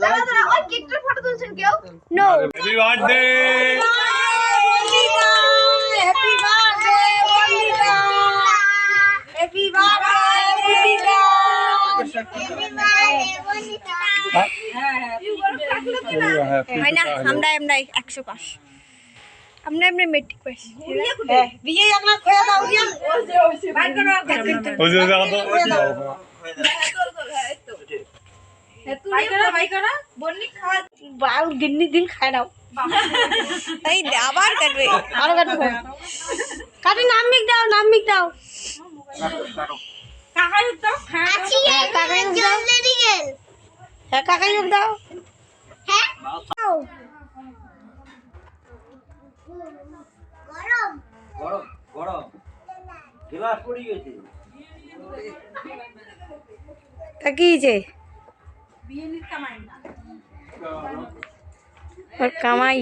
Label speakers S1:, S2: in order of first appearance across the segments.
S1: দাঁড়া দাঁড়া ওই কেকটার ফটো তুলছেন কেউ?
S2: No
S3: happy birthday
S2: happy birthday Bandita happy birthday হয় না আমরা আমরা একশো পাস আমরা আমরা মেট্রিক পাস বিয়ে আপনার খোয়া দাও দিয়া
S3: ওই যে দেখো তো
S2: বাল দিন দিন খায় নাও। এই আবার কাটবে। আরও কাটবে। কাটে নামিক দাও নামিক দাও। কাকা দাও। হ্যাঁ কাকা যুগ দাও। হ্যাঁ কাকা।
S4: গরম। গরম গ্লাস পড়ে গেছে।
S2: হয়েছে? ওর কামাই।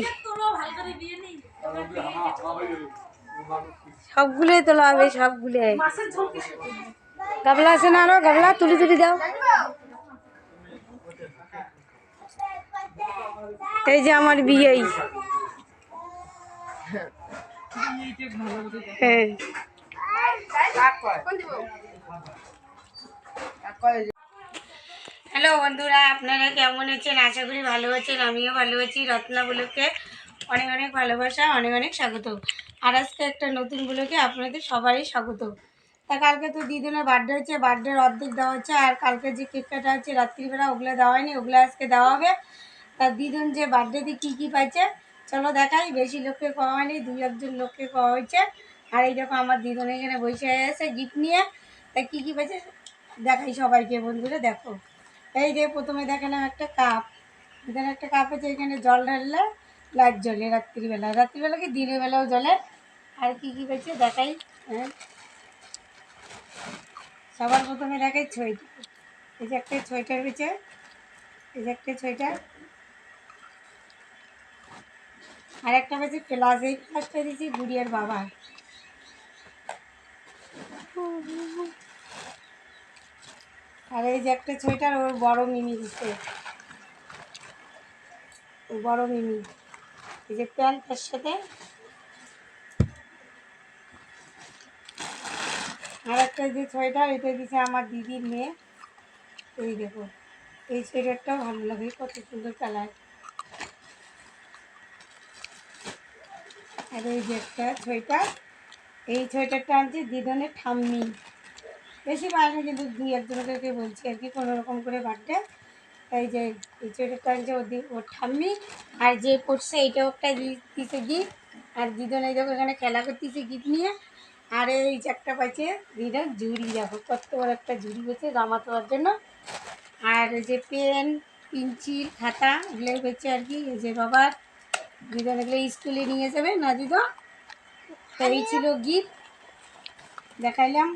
S2: সবগুলোই তোলা হবে সবগুলো গাবলা আছে না আরও? গাবলা তুলি তুলি দাও। এই যে আমার বিয়ে। হ্যাঁ হ্যালো বন্ধুরা, আপনারা কেমন আছেন? আশা করি ভালো আছেন, আমিও ভালো আছি। রত্না ব্লকে অনেক অনেক ভালোবাসা, অনেক অনেক স্বাগত। আর আজকে একটা নতুন ব্লকে আপনাদের সবারই স্বাগত। তা কালকে তো দিদিনের বার্থডে হচ্ছে বার্থডের অর্ধেক দেওয়া হচ্ছে, আর কালকে যে কেক কাটা হচ্ছে রাত্রিবেলা ওগুলো দেওয়া হয়নি, ওগুলো আজকে দেওয়া হবে। তা দিদুন যে বার্থডেতে কী কী পাইছে, চলো দেখাই। বেশি লোককে খাওয়া হয়নি, দুই একজন লোককে খাওয়া হয়েছে। আর এই দেখো আমার দিদুন এখানে বসে আছে গিফট নিয়ে। তা কী কী পাইছে, দেখাই সবাইকে বন্ধুরা, দেখো। এই যে প্রথমে দেখালাম একটা কাপ। এখানে একটা কাপ আছে, এখানে জল ঢাললে লাইট জ্বলে রাত্রিবেলা। রাত্রিবেলা কি দিনের বেলাও জ্বলে? আর কি কি পেয়েছে দেখাই হ্যাঁ? সবার প্রথমে দেখাই ছয়টা এই যে একটা ছয়টার পেয়েছে এই যে একটা ছয়টার আর একটা পেয়েছে প্লাস এই প্লাসটা দিয়েছি গুড়িয়ার বাবা। আর এই যে একটা সোয়েটার, ওর বড় মিমি দিচ্ছে বড় মিমি। এই যে প্যান্ট তার সাথে। আর একটা যে সোয়েটার, এটা দিছে আমার দিদির মেয়ে। এই দেখো, এই সোয়েটারটাও ভালো লাগে, কত সুন্দর কালার। আর এই যে একটা সোয়েটার, এই সোয়েটারটা আনছে দিদনের ঠাম্মি। বেশি পায়নি কিন্তু দুই একজনকে বলছি আর কি, কোনো রকম করে বার্থডে তাই যে, এই সোয়েটারটা আনছে ওর ওর ঠাম্মি, আর যে পড়ছে এইটাও একটা দিতে গিফট। আর দিদন এই দেখো এখানে খেলা করতেছে গিফট নিয়ে। আর এই যে একটা পাচ্ছে দিদন ঝুড়ি দেখো কত বড় একটা ঝুড়ি পেয়েছে জামা তোলার জন্য। আর এই যে পেন, পেন্সিল, খাতা, এগুলোই পেয়েছে আর কি। এই যে বাবার, দিদন এগুলো স্কুলে নিয়ে যাবে। না দিদন তো এই ছিল গিফট। দেখাইলাম।